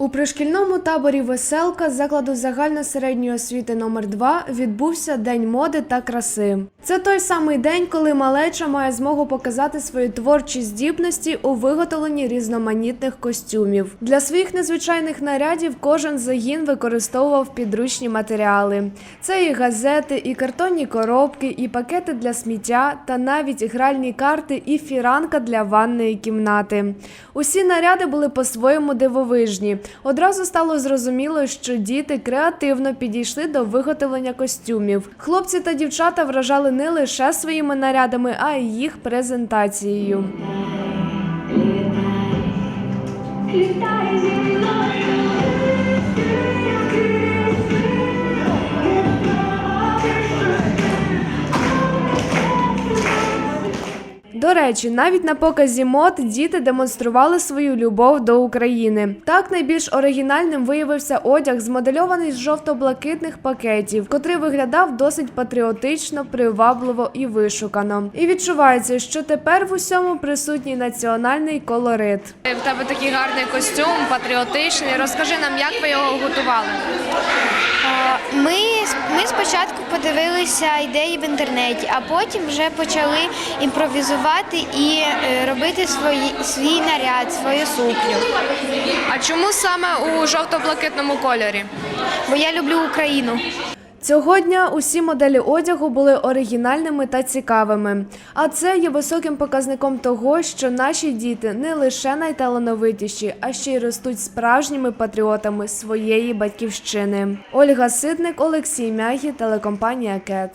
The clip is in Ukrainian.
У пришкільному таборі Веселка закладу загальносередньої освіти номер 2 відбувся День моди та краси. Це той самий день, коли малеча має змогу показати свої творчі здібності у виготовленні різноманітних костюмів. Для своїх незвичайних нарядів кожен загін використовував підручні матеріали. Це і газети, і картонні коробки, і пакети для сміття, та навіть гральні карти і фіранка для ванної кімнати. Усі наряди були по-своєму дивовижні. Одразу стало зрозуміло, що діти креативно підійшли до виготовлення костюмів. Хлопці та дівчата вражали не лише своїми нарядами, а й їх презентацією. Літай зі До речі, навіть на показі мод діти демонстрували свою любов до України. Так найбільш оригінальним виявився одяг, змодельований з жовто-блакитних пакетів, котрий виглядав досить патріотично, привабливо і вишукано. І відчувається, що тепер в усьому присутній національний колорит. В тебе такий гарний костюм, патріотичний. Розкажи нам, як ви його готували? Ми, ми спочатку подивилися ідеї в інтернеті, а потім вже почали імпровізувати і е, робити свої, свій наряд, свою сукню. А чому саме у жовто-блакитному кольорі? Бо я люблю Україну. Цього дня усі моделі одягу були оригінальними та цікавими. А це є високим показником того, що наші діти не лише найталановитіші, а ще й ростуть справжніми патріотами своєї батьківщини. Ольга Ситник, Олексій Мягі, телекомпанія Кет.